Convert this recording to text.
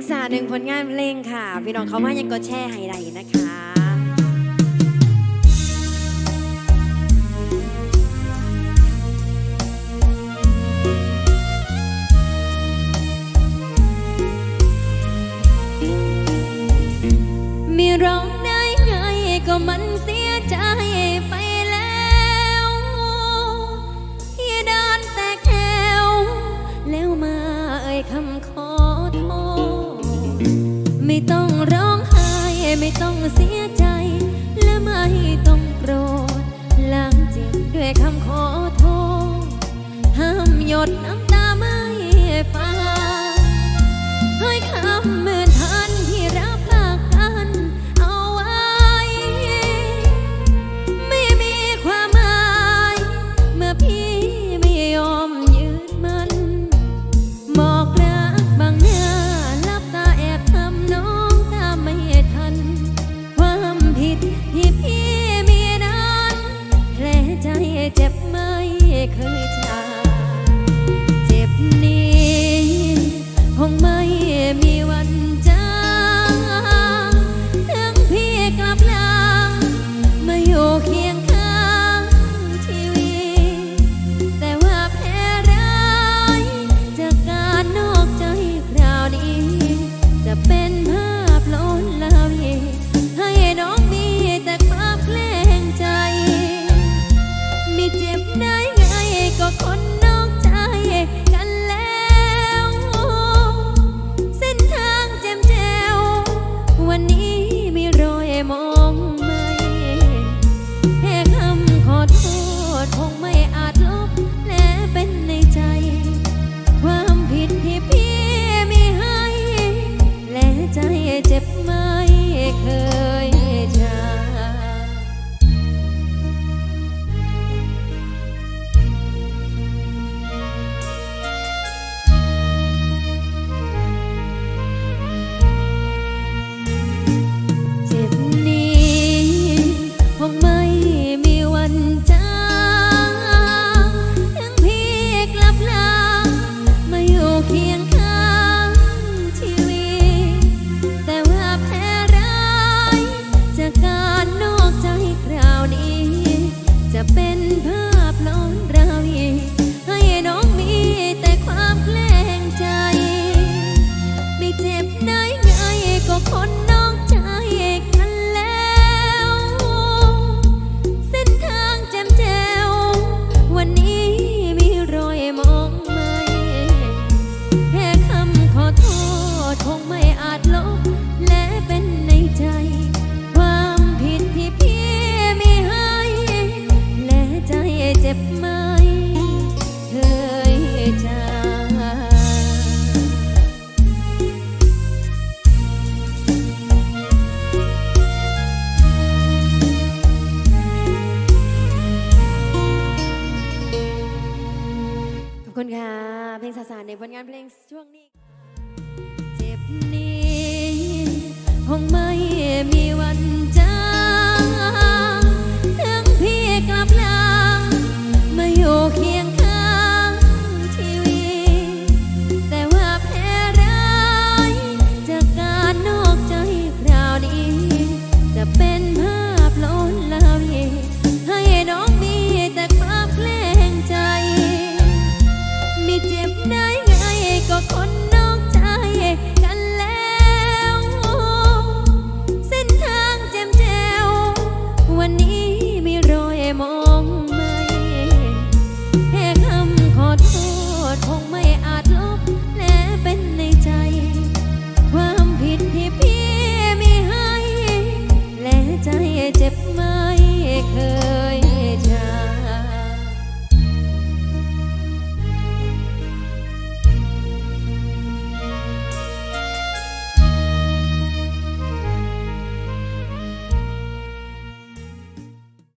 ศึกษาหนึ่งผลงานเพลงค่ะ พี่น้องเขามายังก็แช่ไฮไลท์นะคะมีร้องได้ไงก็มัน ไม่ต้องร้องไห้ไม่ต้องเสียใจ และไม่ต้องโกรธล้างจิตด้วยคำขอโทษห้ามหยดน้ำ really time. เพลงสาสๆในผลงานเพลงช่วงนี้ เจ็บนี้คงไม่มีวัน เจ็บไม่เคยจา